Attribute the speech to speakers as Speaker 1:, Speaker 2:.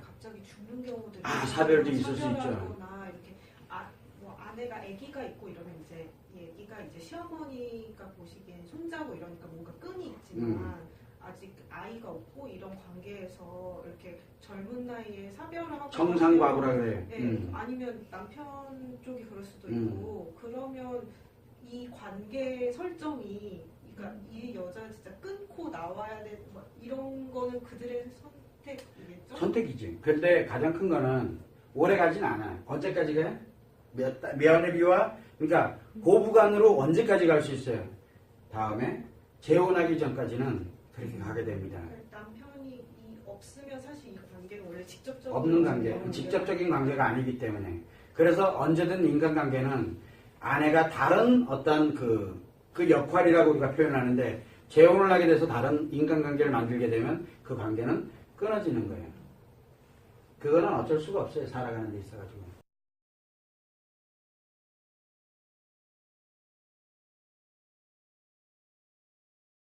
Speaker 1: 갑자기 죽는 경우도
Speaker 2: 아, 사별도 있을 수 있죠.
Speaker 1: 사별하거나 이렇게 아, 뭐 아내가 아기가 있고 이러면 이제 이 아기가 이제 시어머니가 보시기엔 손자고 이러니까 뭔가 끈이 있지만
Speaker 2: 음.
Speaker 1: 아직 아이가 없고 이런 관계에서 이렇게 젊은 나이에 사별을 하고
Speaker 2: 청상과부라 그래.
Speaker 1: 네,
Speaker 2: 음.
Speaker 1: 아니면 남편 쪽이 그럴 수도
Speaker 2: 음.
Speaker 1: 있고 그러면 이 관계 설정이 그러니까 이 여자 진짜 끊고 나와야 돼뭐 이런 거는 그들의 선택이겠죠?
Speaker 2: 선택이지. 근데 가장 큰 거는 오래 가진 않아. 언제까지 가? 몇, 달- 며느리와, 그러니까 고부간으로 언제까지 갈 수 있어요? 다음에 재혼하기 전까지는 그렇게 가게 됩니다.
Speaker 1: 남편이 이 없으면 사실 이 관계는 원래 직접적인
Speaker 2: 없는 관계. 직접적인 관계가 아니기 때문에. 그래서 언제든 인간관계는 아내가 다른 어떤 그, 그 역할이라고 우리가 표현하는데 재혼을 하게 돼서 다른 인간관계를 만들게 되면 그 관계는 끊어지는 거예요. 그거는 어쩔 수가 없어요. 살아가는 데 있어가지고.